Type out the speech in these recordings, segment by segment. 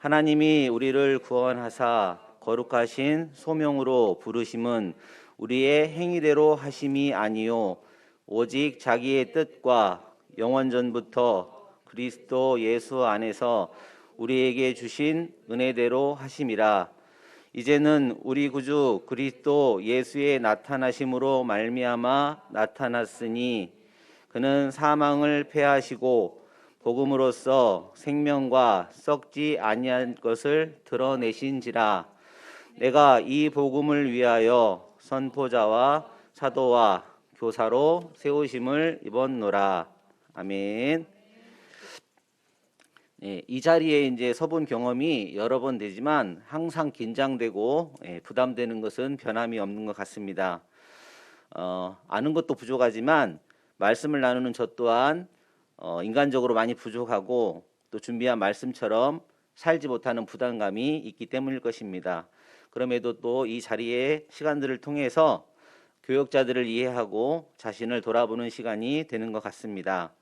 하나님이 우리를 구원하사 거룩하신 소명으로 부르심은 우리의 행위대로 하심이 아니요 오직 자기의 뜻과 영원전부터 그리스도 예수 안에서 우리에게 주신 은혜대로 하심이라. 이제는 우리 구주 그리스도 예수의 나타나심으로 말미암아 나타났으니 그는 사망을 패하시고 복음으로써 생명과 썩지 아니한 것을 드러내신지라 내가 이 복음을 위하여 선포자와 사도와 교사로 세우심을 입었노라 아멘. 예, 이 자리에 이제 서본 경험이 여러 번 되지만 항상 긴장되고 예, 부담되는 것은 변함이 없는 것 같습니다. 어, 아는 것도 부족하지만 말씀을 나누는 저 또한 어, 인간적으로 많이 부족하고 또 준비한 말씀처럼 살지 못하는 부담감이 있기 때문일 것입니다. 그럼에도 또 이 자리의 시간들을 통해서 교역자들을 이해하고 자신을 돌아보는 시간이 되는 것 같습니다.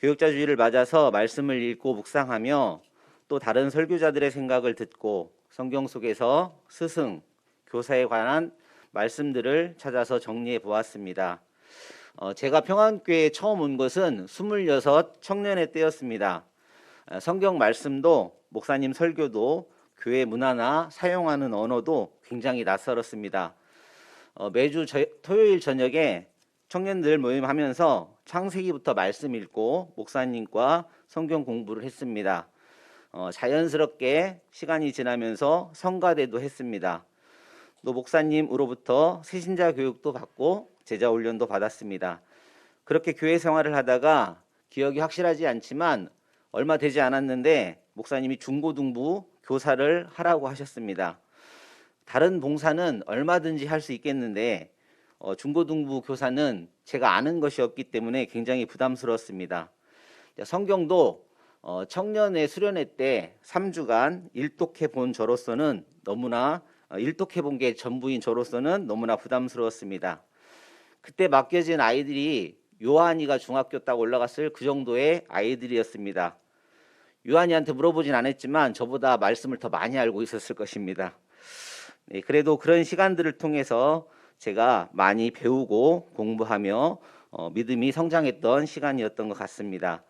교역자 주일을 맞아서 말씀을 읽고 묵상하며 또 다른 설교자들의 생각을 듣고 성경 속에서 스승, 교사에 관한 말씀들을 찾아서 정리해 보았습니다. 어, 제가 평안교회에 처음 온 것은 26 청년의 때였습니다. 어, 성경 말씀도 목사님 설교도 교회 문화나 사용하는 언어도 굉장히 낯설었습니다. 어, 매주 저, 토요일 저녁에 청년들 모임하면서 창세기부터 말씀 읽고 목사님과 성경 공부를 했습니다. 어, 자연스럽게 시간이 지나면서 성가대도 했습니다. 또 목사님으로부터 새신자 교육도 받고 제자 훈련도 받았습니다. 그렇게 교회 생활을 하다가 기억이 확실하지 않지만 얼마 되지 않았는데 목사님이 중고등부 교사를 하라고 하셨습니다. 다른 봉사는 얼마든지 할 수 있겠는데 어, 중고등부 교사는 제가 아는 것이 없기 때문에 굉장히 부담스러웠습니다. 성경도 어, 청년의 수련회 때 3주간 일독해 본 저로서는 너무나 어, 일독해 본 게 전부인 저로서는 너무나 부담스러웠습니다. 그때 맡겨진 아이들이 요한이가 중학교 딱 올라갔을 그 정도의 아이들이었습니다. 요한이한테 물어보진 않았지만 저보다 말씀을 더 많이 알고 있었을 것입니다. 네, 그래도 그런 시간들을 통해서 제가 많이 배우고 공부하며 어, 믿음이 성장했던 시간이었던 것 같습니다.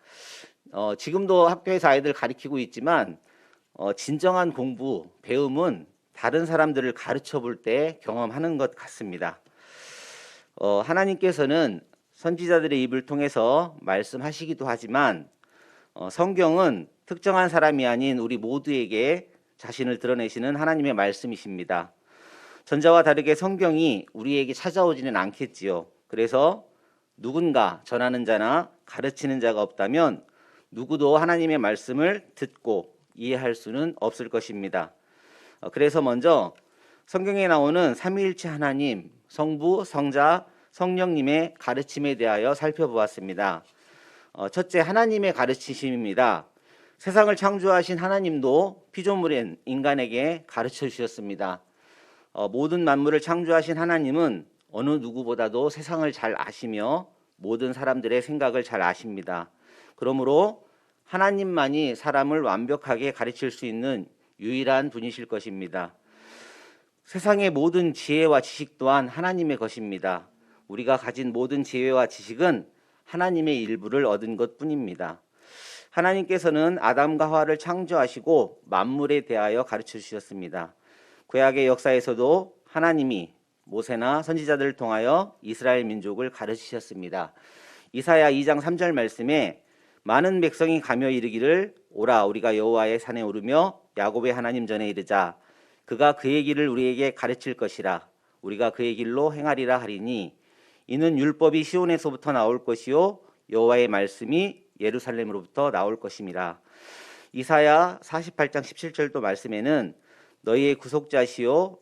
어, 지금도 학교에서 아이들 가르치고 있지만 어, 진정한 공부, 배움은 다른 사람들을 가르쳐 볼 때 경험하는 것 같습니다. 어, 하나님께서는 선지자들의 입을 통해서 말씀하시기도 하지만 어, 성경은 특정한 사람이 아닌 우리 모두에게 자신을 드러내시는 하나님의 말씀이십니다. 전자와 다르게 성경이 우리에게 찾아오지는 않겠지요. 그래서 누군가 전하는 자나 가르치는 자가 없다면 누구도 하나님의 말씀을 듣고 이해할 수는 없을 것입니다. 어, 그래서 먼저 성경에 나오는 삼위일체 하나님, 성부, 성자, 성령님의 가르침에 대하여 살펴보았습니다. 어, 첫째, 하나님의 가르치심입니다. 세상을 창조하신 하나님도 피조물인 인간에게 가르쳐 주셨습니다. 어, 모든 만물을 창조하신 하나님은 어느 누구보다도 세상을 잘 아시며 모든 사람들의 생각을 잘 아십니다. 그러므로 하나님만이 사람을 완벽하게 가르칠 수 있는 유일한 분이실 것입니다. 세상의 모든 지혜와 지식 또한 하나님의 것입니다. 우리가 가진 모든 지혜와 지식은 하나님의 일부를 얻은 것 뿐입니다. 하나님께서는 아담과 하와를 창조하시고 만물에 대하여 가르쳐 주셨습니다. 구약의 역사에서도 하나님이 모세나 선지자들을 통하여 이스라엘 민족을 가르치셨습니다. 이사야 2장 3절 말씀에 많은 백성이 가며 이르기를 오라 우리가 여호와의 산에 오르며 야곱의 하나님 전에 이르자 그가 그의 길을 우리에게 가르칠 것이라 우리가 그의 길로 행하리라 하리니 이는 율법이 시온에서부터 나올 것이요 여호와의 말씀이 예루살렘으로부터 나올 것임이라. 이사야 48장 17절도 말씀에는 너희의 구속자시요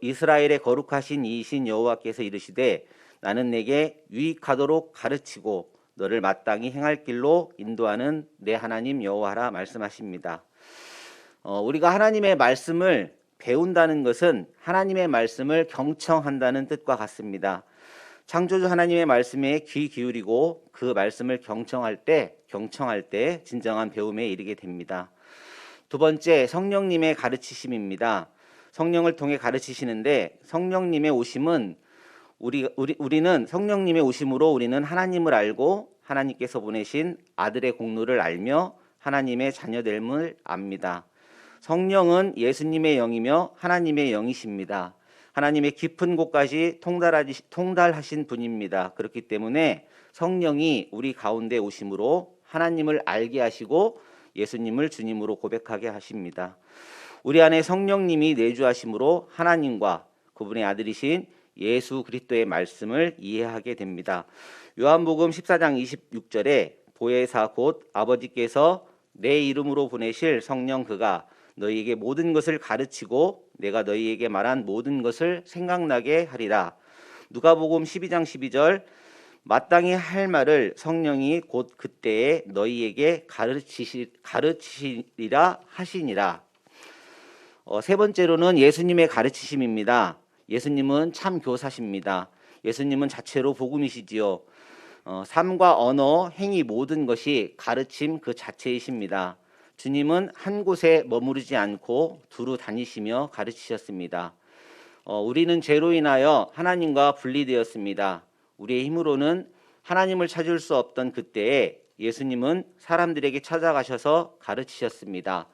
이스라엘의 거룩하신 이신 여호와께서 이르시되 나는 내게 유익하도록 가르치고 너를 마땅히 행할 길로 인도하는 내 하나님 여호와라 말씀하십니다. 어, 우리가 하나님의 말씀을 배운다는 것은 하나님의 말씀을 경청한다는 뜻과 같습니다. 창조주 하나님의 말씀에 귀 기울이고 그 말씀을 경청할 때 경청할 때 진정한 배움에 이르게 됩니다. 두 번째 성령님의 가르치심입니다. 성령을 통해 가르치시는데 성령님의 오심은 우리, 우리 우리는 성령님의 오심으로 우리는 하나님을 알고 하나님께서 보내신 아들의 공로를 알며 하나님의 자녀됨을 압니다. 성령은 예수님의 영이며 하나님의 영이십니다. 하나님의 깊은 곳까지 통달하신 분입니다. 그렇기 때문에 성령이 우리 가운데 오심으로 하나님을 알게 하시고 예수님을 주님으로 고백하게 하십니다. 우리 안에 성령님이 내주하심으로 하나님과 그분의 아들이신 예수 그리스도의 말씀을 이해하게 됩니다. 요한복음 14장 26절에 보혜사 곧 아버지께서 내 이름으로 보내실 성령 그가 너희에게 모든 것을 가르치고 내가 너희에게 말한 모든 것을 생각나게 하리라. 누가복음 12장 12절 마땅히 할 말을 성령이 곧 그때에 너희에게 가르치시, 가르치시리라 하시니라. 어, 세 번째로는 예수님의 가르치심입니다. 예수님은 참 교사십니다. 예수님은 자체로 복음이시지요. 어, 삶과 언어, 행위 모든 것이 가르침 그 자체이십니다. 주님은 한 곳에 머무르지 않고 두루 다니시며 가르치셨습니다. 어, 우리는 죄로 인하여 하나님과 분리되었습니다. 우리의 힘으로는 하나님을 찾을 수 없던 그때에 예수님은 사람들에게 찾아가셔서 가르치셨습니다.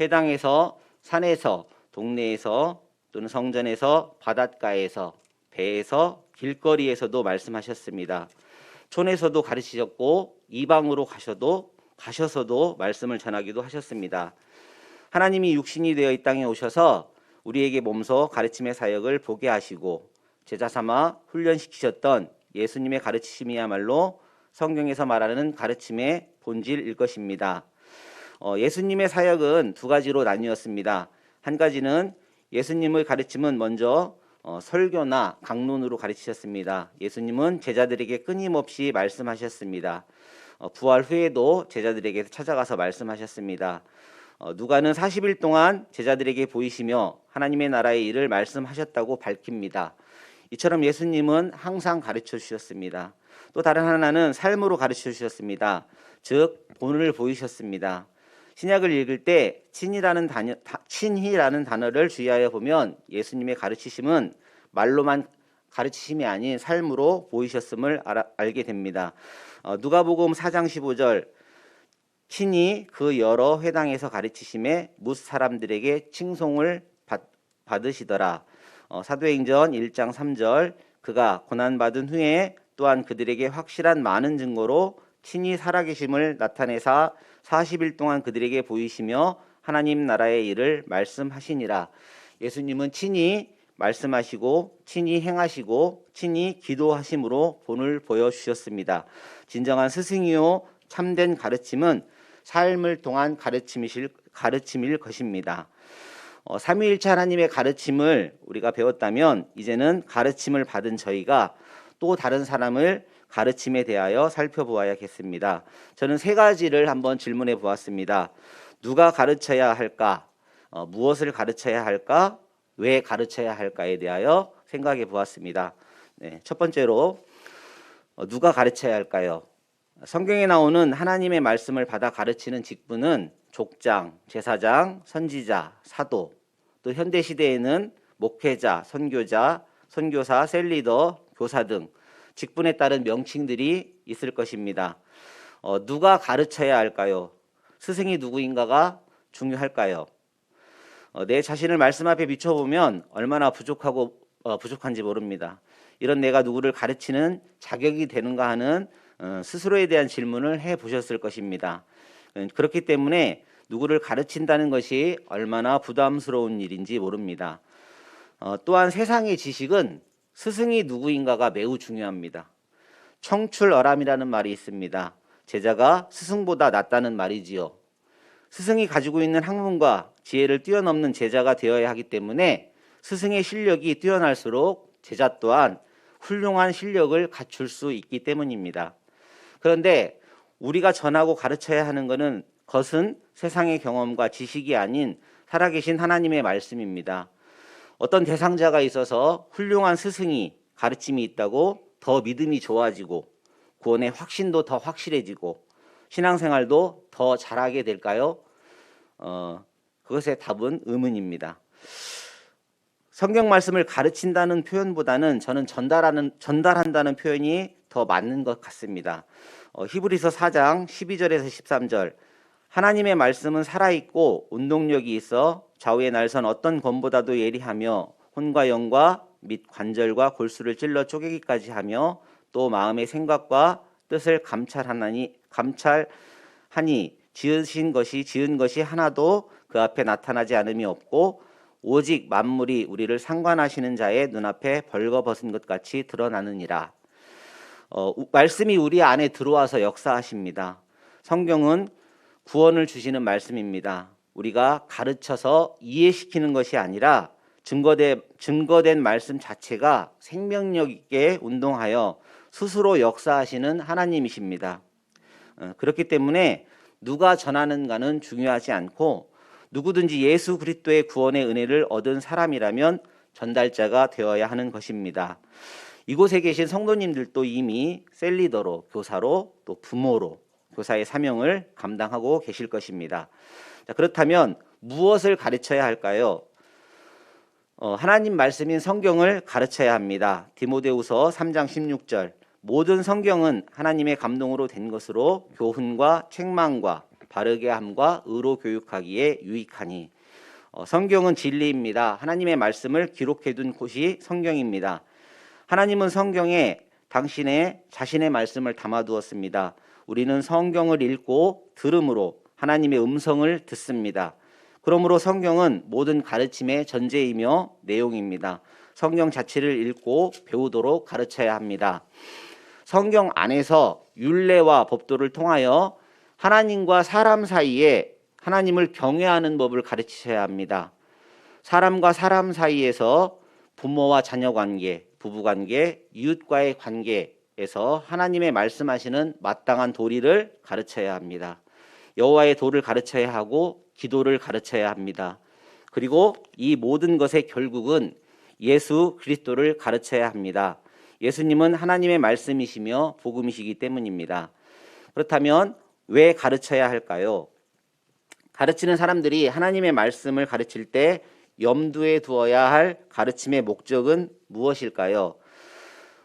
회당에서, 산에서, 동네에서, 또는 성전에서, 바닷가에서, 배에서, 길거리에서도 말씀하셨습니다. 촌에서도 가르치셨고 이방으로 가셔도 가셔서도 말씀을 전하기도 하셨습니다. 하나님이 육신이 되어 이 땅에 오셔서 우리에게 몸소 가르침의 사역을 보게 하시고 제자 삼아 훈련시키셨던 예수님의 가르치심이야말로 성경에서 말하는 가르침의 본질일 것입니다. 어, 예수님의 사역은 두 가지로 나뉘었습니다. 한 가지는 예수님의 가르침은 먼저 어, 설교나 강론으로 가르치셨습니다. 예수님은 제자들에게 끊임없이 말씀하셨습니다. 어, 부활 후에도 제자들에게 찾아가서 말씀하셨습니다. 어, 누가는 40일 동안 제자들에게 보이시며 하나님의 나라의 일을 말씀하셨다고 밝힙니다. 이처럼 예수님은 항상 가르쳐 주셨습니다. 또 다른 하나는 삶으로 가르쳐 주셨습니다. 즉 본을 보이셨습니다. 신약을 읽을 때 친이라는 단어, 친히라는 단어를 주의하여 보면 예수님의 가르치심은 말로만 가르치심이 아닌 삶으로 보이셨음을 알아, 알게 됩니다. 어, 누가복음 4장 15절 친히 그 여러 회당에서 가르치심에 뭇 사람들에게 칭송을 받, 받으시더라. 어, 사도행전 1장 3절 그가 고난 받은 후에 또한 그들에게 확실한 많은 증거로 친히 살아계심을 나타내사 40일 동안 그들에게 보이시며 하나님 나라의 일을 말씀하시니라. 예수님은 친히 말씀하시고 친히 행하시고 친히 기도하심으로 본을 보여 주셨습니다. 진정한 스승이요 참된 가르침은 삶을 통한 가르침이실 가르침일 것입니다. 어, 삼위일체 하나님의 가르침을 우리가 배웠다면 이제는 가르침을 받은 저희가 또 다른 사람을 가르침에 대하여 살펴보아야겠습니다. 저는 세 가지를 한번 질문해 보았습니다. 누가 가르쳐야 할까? 어, 무엇을 가르쳐야 할까? 왜 가르쳐야 할까에 대하여 생각해 보았습니다. 네, 첫 번째로 어, 누가 가르쳐야 할까요? 성경에 나오는 하나님의 말씀을 받아 가르치는 직분은 족장, 제사장, 선지자, 사도, 또 현대 시대에는 목회자, 선교자, 선교사, 셀리더, 교사 등 직분에 따른 명칭들이 있을 것입니다. 어, 누가 가르쳐야 할까요? 스승이 누구인가가 중요할까요? 어, 내 자신을 말씀 앞에 비춰보면 얼마나 부족하고 어, 부족한지 모릅니다. 이런 내가 누구를 가르치는 자격이 되는가 하는 어, 스스로에 대한 질문을 해 보셨을 것입니다. 어, 그렇기 때문에 누구를 가르친다는 것이 얼마나 부담스러운 일인지 모릅니다. 어, 또한 세상의 지식은 스승이 누구인가가 매우 중요합니다. 청출어람이라는 말이 있습니다. 제자가 스승보다 낫다는 말이지요. 스승이 가지고 있는 학문과 지혜를 뛰어넘는 제자가 되어야 하기 때문에 스승의 실력이 뛰어날수록 제자 또한 훌륭한 실력을 갖출 수 있기 때문입니다. 그런데 우리가 전하고 가르쳐야 하는 것은 것은 세상의 경험과 지식이 아닌 살아계신 하나님의 말씀입니다. 어떤 대상자가 있어서 훌륭한 스승이 가르침이 있다고 더 믿음이 좋아지고 구원의 확신도 더 확실해지고 신앙생활도 더 잘하게 될까요? 어, 그것의 답은 의문입니다. 성경 말씀을 가르친다는 표현보다는 저는 전달하는 전달한다는 표현이 더 맞는 것 같습니다. 어, 히브리서 4장 12절에서 13절 하나님의 말씀은 살아 있고 운동력이 있어 좌우의 날선 어떤 검보다도 예리하며 혼과 영과 및 관절과 골수를 찔러 쪼개기까지 하며 또 마음의 생각과 뜻을 감찰하나니 감찰하니 지으신 것이 지은 것이 하나도 그 앞에 나타나지 않음이 없고 오직 만물이 우리를 상관하시는 자의 눈앞에 벌거벗은 것 같이 드러나느니라. 어, 말씀이 우리 안에 들어와서 역사하십니다. 성경은 구원을 주시는 말씀입니다. 우리가 가르쳐서 이해시키는 것이 아니라 증거된, 증거된 말씀 자체가 생명력 있게 운동하여 스스로 역사하시는 하나님이십니다. 어, 그렇기 때문에 누가 전하는가는 중요하지 않고 누구든지 예수 그리스도의 구원의 은혜를 얻은 사람이라면 전달자가 되어야 하는 것입니다. 이곳에 계신 성도님들도 이미 셀리더로, 교사로, 또 부모로 교사의 사명을 감당하고 계실 것입니다. 자, 그렇다면 무엇을 가르쳐야 할까요? 어, 하나님 말씀인 성경을 가르쳐야 합니다. 디모데후서 3장 16절 모든 성경은 하나님의 감동으로 된 것으로 교훈과 책망과 바르게 함과 의로 교육하기에 유익하니 어, 성경은 진리입니다. 하나님의 말씀을 기록해 둔 곳이 성경입니다. 하나님은 성경에 당신의 자신의 말씀을 담아 두었습니다. 우리는 성경을 읽고 들음으로 하나님의 음성을 듣습니다. 그러므로 성경은 모든 가르침의 전제이며 내용입니다. 성경 자체를 읽고 배우도록 가르쳐야 합니다. 성경 안에서 율례와 법도를 통하여 하나님과 사람 사이에 하나님을 경외하는 법을 가르치셔야 합니다. 사람과 사람 사이에서 부모와 자녀 관계, 부부 관계, 이웃과의 관계에서 하나님의 말씀하시는 마땅한 도리를 가르쳐야 합니다. 여호와의 도를 가르쳐야 하고 기도를 가르쳐야 합니다. 그리고 이 모든 것의 결국은 예수 그리스도를 가르쳐야 합니다. 예수님은 하나님의 말씀이시며 복음이시기 때문입니다. 그렇다면 왜 가르쳐야 할까요? 가르치는 사람들이 하나님의 말씀을 가르칠 때 염두에 두어야 할 가르침의 목적은 무엇일까요?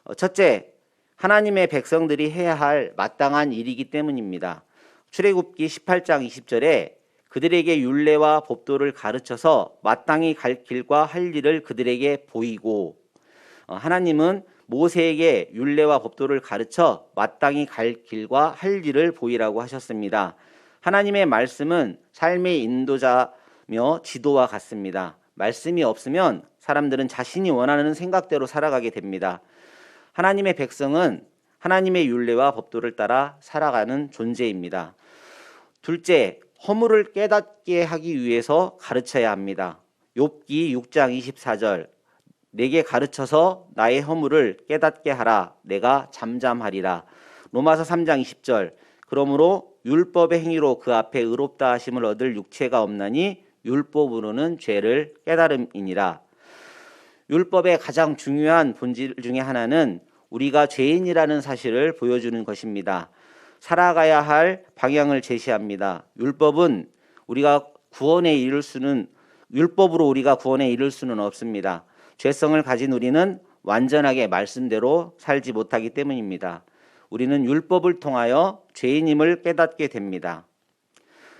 어, 첫째, 하나님의 백성들이 해야 할 마땅한 일이기 때문입니다. 출애굽기 18장 20절에 그들에게 율례와 법도를 가르쳐서 마땅히 갈 길과 할 일을 그들에게 보이고 어, 하나님은 모세에게 율례와 법도를 가르쳐 마땅히 갈 길과 할 일을 보이라고 하셨습니다. 하나님의 말씀은 삶의 인도자며 지도와 같습니다. 말씀이 없으면 사람들은 자신이 원하는 생각대로 살아가게 됩니다. 하나님의 백성은 하나님의 율례와 법도를 따라 살아가는 존재입니다. 둘째, 허물을 깨닫게 하기 위해서 가르쳐야 합니다. 욥기 6장 24절 내게 가르쳐서 나의 허물을 깨닫게 하라 내가 잠잠하리라. 로마서 3장 20절 그러므로 율법의 행위로 그 앞에 의롭다 하심을 얻을 육체가 없나니 율법으로는 죄를 깨달음이니라. 율법의 가장 중요한 본질 중에 하나는 우리가 죄인이라는 사실을 보여주는 것입니다. 살아가야 할 방향을 제시합니다. 율법은 우리가 구원에 이를 수는 율법으로 우리가 구원에 이를 수는 없습니다. 죄성을 가진 우리는 완전하게 말씀대로 살지 못하기 때문입니다. 우리는 율법을 통하여 죄인임을 깨닫게 됩니다.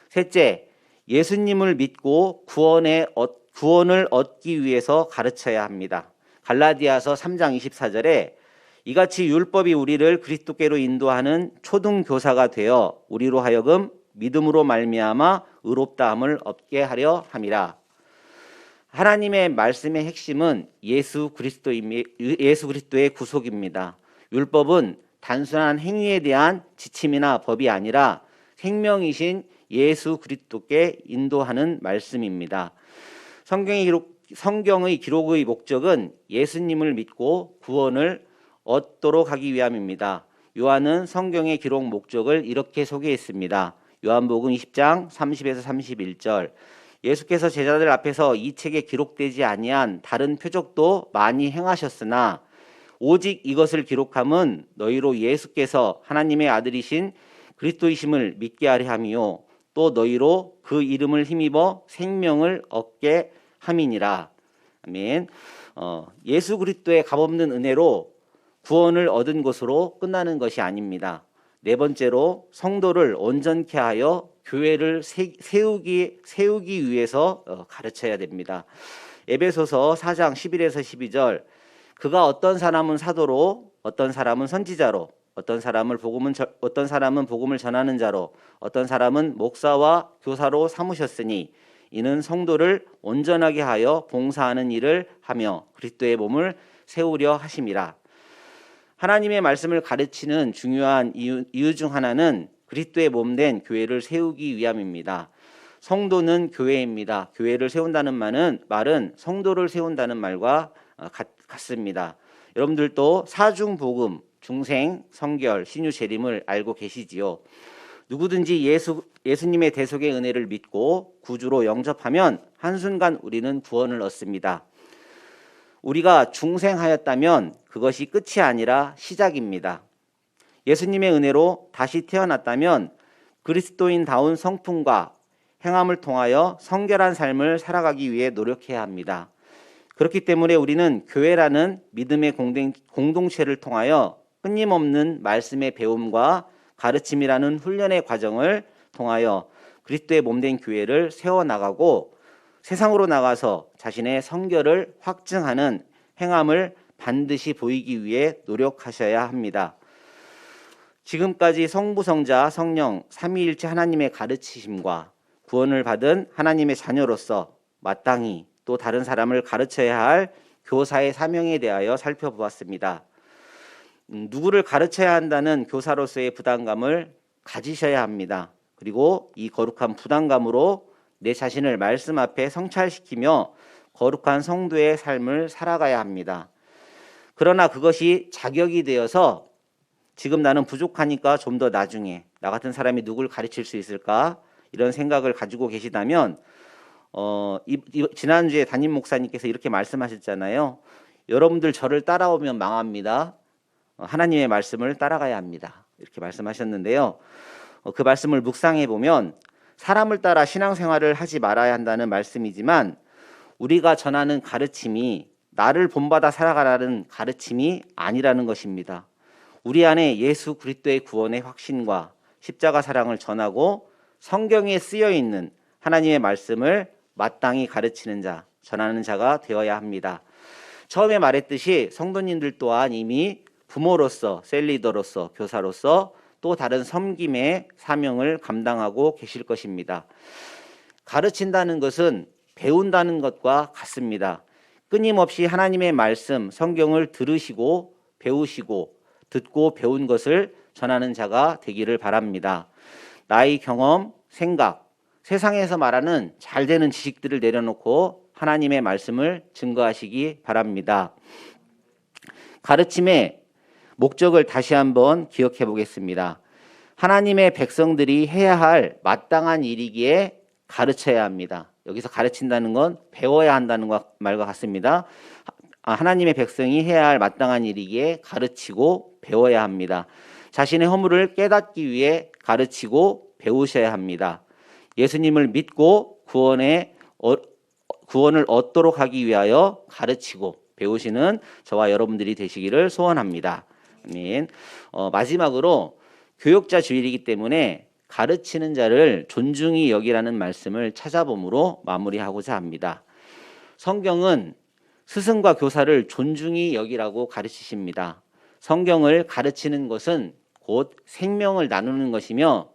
셋째, 예수님을 믿고 구원의 구원을 얻기 위해서 가르쳐야 합니다. 갈라디아서 3장 24절에 이같이 율법이 우리를 그리스도께로 인도하는 초등 교사가 되어 우리로 하여금 믿음으로 말미암아 의롭다함을 얻게 하려 함이라. 하나님의 말씀의 핵심은 예수 그리스도 예수 그리스도의 구속입니다. 율법은 단순한 행위에 대한 지침이나 법이 아니라 생명이신 예수 그리스도께 인도하는 말씀입니다. 성경의 기록 성경의 기록의 목적은 예수님을 믿고 구원을 얻도록 하기 위함입니다. 요한은 성경의 기록 목적을 이렇게 소개했습니다. 요한복음 20장 30에서 31절 예수께서 제자들 앞에서 이 책에 기록되지 아니한 다른 표적도 많이 행하셨으나 오직 이것을 기록함은 너희로 예수께서 하나님의 아들이신 그리스도이심을 믿게 하려 함이요 또 너희로 그 이름을 힘입어 생명을 얻게 함이니라. 아멘. 어, 예수 그리스도의 값없는 은혜로 구원을 얻은 것으로 끝나는 것이 아닙니다. 네 번째로 성도를 온전케 하여 교회를 세- 세우기 세우기 위해서 어, 가르쳐야 됩니다. 에베소서 4장 11에서 12절 그가 어떤 사람은 사도로 어떤 사람은 선지자로 어떤 사람을 복음은 저- 어떤 사람은 복음을 전하는 자로 어떤 사람은 목사와 교사로 삼으셨으니 이는 성도를 온전하게 하여 봉사하는 일을 하며 그리스도의 몸을 세우려 하심이라. 하나님의 말씀을 가르치는 중요한 이유, 이유 중 하나는 그리스도의 몸 된 교회를 세우기 위함입니다. 성도는 교회입니다. 교회를 세운다는 말은 말은 성도를 세운다는 말과 어, 같, 같습니다. 여러분들도 사중 복음, 중생, 성결, 신유 재림을 알고 계시지요. 누구든지 예수 예수님의 대속의 은혜를 믿고 구주로 영접하면 한순간 우리는 구원을 얻습니다. 우리가 중생하였다면 그것이 끝이 아니라 시작입니다. 예수님의 은혜로 다시 태어났다면 그리스도인다운 성품과 행함을 통하여 성결한 삶을 살아가기 위해 노력해야 합니다. 그렇기 때문에 우리는 교회라는 믿음의 공동- 공동체를 통하여 끊임없는 말씀의 배움과 가르침이라는 훈련의 과정을 통하여 그리스도의 몸된 교회를 세워 나가고 세상으로 나가서 자신의 성결을 확증하는 행함을 반드시 보이기 위해 노력하셔야 합니다. 지금까지 성부, 성자, 성령, 삼위일체 하나님의 가르치심과 구원을 받은 하나님의 자녀로서 마땅히 또 다른 사람을 가르쳐야 할 교사의 사명에 대하여 살펴보았습니다. 음, 누구를 가르쳐야 한다는 교사로서의 부담감을 가지셔야 합니다. 그리고 이 거룩한 부담감으로 내 자신을 말씀 앞에 성찰시키며 거룩한 성도의 삶을 살아가야 합니다. 그러나 그것이 자격이 되어서 지금 나는 부족하니까 좀 더 나중에 나 같은 사람이 누굴 가르칠 수 있을까 이런 생각을 가지고 계시다면 어, 이, 이, 지난주에 담임 목사님께서 이렇게 말씀하셨잖아요. 여러분들 저를 따라오면 망합니다. 어, 하나님의 말씀을 따라가야 합니다. 이렇게 말씀하셨는데요. 어, 그 말씀을 묵상해 보면 사람을 따라 신앙생활을 하지 말아야 한다는 말씀이지만 우리가 전하는 가르침이 나를 본받아 살아가라는 가르침이 아니라는 것입니다. 우리 안에 예수 그리스도의 구원의 확신과 십자가 사랑을 전하고 성경에 쓰여 있는 하나님의 말씀을 마땅히 가르치는 자, 전하는 자가 되어야 합니다. 처음에 말했듯이 성도님들 또한 이미 부모로서, 셀리더로서, 교사로서 또 다른 섬김의 사명을 감당하고 계실 것입니다. 가르친다는 것은 배운다는 것과 같습니다. 끊임없이 하나님의 말씀, 성경을 들으시고 배우시고 듣고 배운 것을 전하는 자가 되기를 바랍니다. 나의 경험, 생각, 세상에서 말하는 잘 되는 지식들을 내려놓고 하나님의 말씀을 증거하시기 바랍니다. 가르침의 목적을 다시 한번 기억해 보겠습니다. 하나님의 백성들이 해야 할 마땅한 일이기에 가르쳐야 합니다. 여기서 가르친다는 건 배워야 한다는 말과 같습니다. 아, 하나님의 백성이 해야 할 마땅한 일이기에 가르치고 배워야 합니다. 자신의 허물을 깨닫기 위해 가르치고 배우셔야 합니다. 예수님을 믿고 구원에 어, 구원을 얻도록 하기 위하여 가르치고 배우시는 저와 여러분들이 되시기를 소원합니다. 아멘. 어, 마지막으로 교육자 주일이기 때문에 가르치는 자를 존중히 여기라는 말씀을 찾아봄으로 마무리하고자 합니다. 성경은 스승과 교사를 존중히 여기라고 가르치십니다. 성경을 가르치는 것은 곧 생명을 나누는 것이며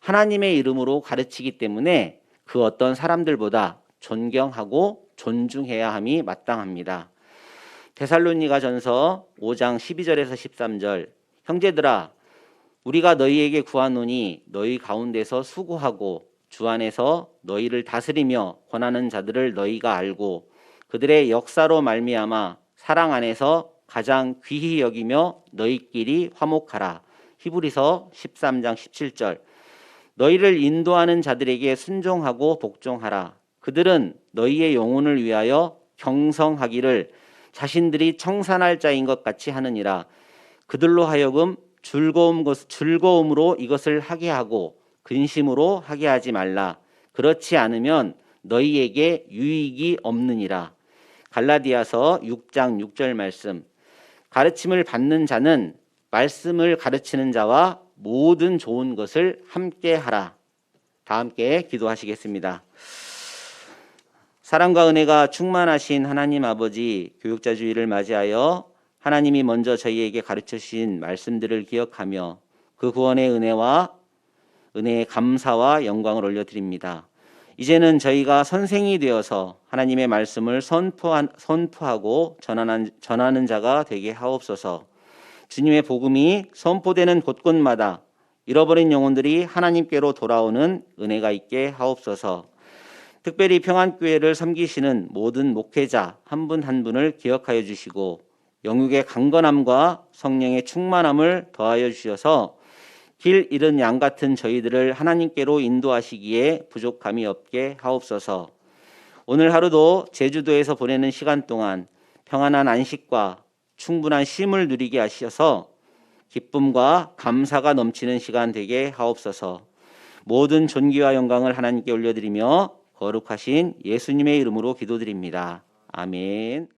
하나님의 이름으로 가르치기 때문에 그 어떤 사람들보다 존경하고 존중해야 함이 마땅합니다. 데살로니가 전서 5장 12절에서 13절 형제들아 우리가 너희에게 구하노니 너희 가운데서 수고하고 주 안에서 너희를 다스리며 권하는 자들을 너희가 알고 그들의 역사로 말미암아 사랑 안에서 가장 귀히 여기며 너희끼리 화목하라. 히브리서 13장 17절. 너희를 인도하는 자들에게 순종하고 복종하라. 그들은 너희의 영혼을 위하여 경성하기를 자신들이 청산할 자인 것 같이 하느니라. 그들로 하여금 즐거움 것, 즐거움으로 이것을 하게 하고 근심으로 하게 하지 말라. 그렇지 않으면 너희에게 유익이 없느니라. 갈라디아서 6장 6절 말씀. 가르침을 받는 자는 말씀을 가르치는 자와 모든 좋은 것을 함께 하라. 다 함께 기도하시겠습니다. 사랑과 은혜가 충만하신 하나님 아버지 교육자 주일을 맞이하여 하나님이 먼저 저희에게 가르쳐 주신 말씀들을 기억하며 그 구원의 은혜와 은혜의 감사와 영광을 올려드립니다. 이제는 저희가 선생이 되어서 하나님의 말씀을 선포한, 선포하고 전하는, 전하는 자가 되게 하옵소서. 주님의 복음이 선포되는 곳곳마다 잃어버린 영혼들이 하나님께로 돌아오는 은혜가 있게 하옵소서. 특별히 평안교회를 섬기시는 모든 목회자 한분한 분을 기억하여 주시고 영육의 강건함과 성령의 충만함을 더하여 주셔서 길 잃은 양 같은 저희들을 하나님께로 인도하시기에 부족함이 없게 하옵소서. 오늘 하루도 제주도에서 보내는 시간 동안 평안한 안식과 충분한 쉼을 누리게 하셔서 기쁨과 감사가 넘치는 시간 되게 하옵소서. 모든 존귀와 영광을 하나님께 올려드리며 거룩하신 예수님의 이름으로 기도드립니다. 아멘.